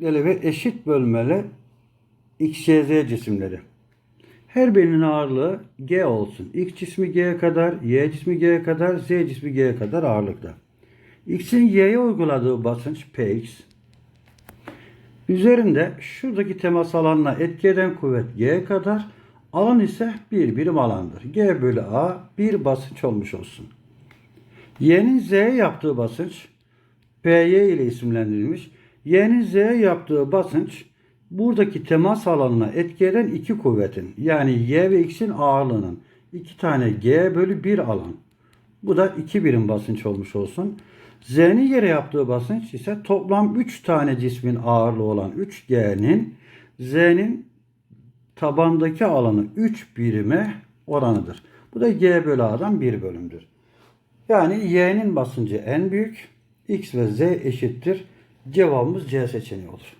ve eşit bölmeli x, y, z cisimleri. Her birinin ağırlığı g olsun. X cismi g'ye kadar, y cismi g'ye kadar, z cismi g'ye kadar ağırlıkta. X'in y'ye uyguladığı basınç px. Üzerinde şuradaki temas alanına etki eden kuvvet g kadar, alan ise bir birim alandır. G bölü a bir basınç olmuş olsun. Y'nin Z'ye yaptığı basınç PY ile isimlendirilmiş. Y'nin Z'ye yaptığı basınç buradaki temas alanına etki eden iki kuvvetin yani Y ve X'in ağırlığının iki tane G bölü bir alan. Bu da iki birim basınç olmuş olsun. Z'nin yere yaptığı basınç ise toplam 3 tane cismin ağırlığı olan 3G'nin Z'nin tabandaki alanı 3 birime oranıdır. Bu da G bölü A'dan 1 bölümdür. Yani Y'nin basıncı en büyük. X ve Z eşittir. Cevabımız C seçeneği olur.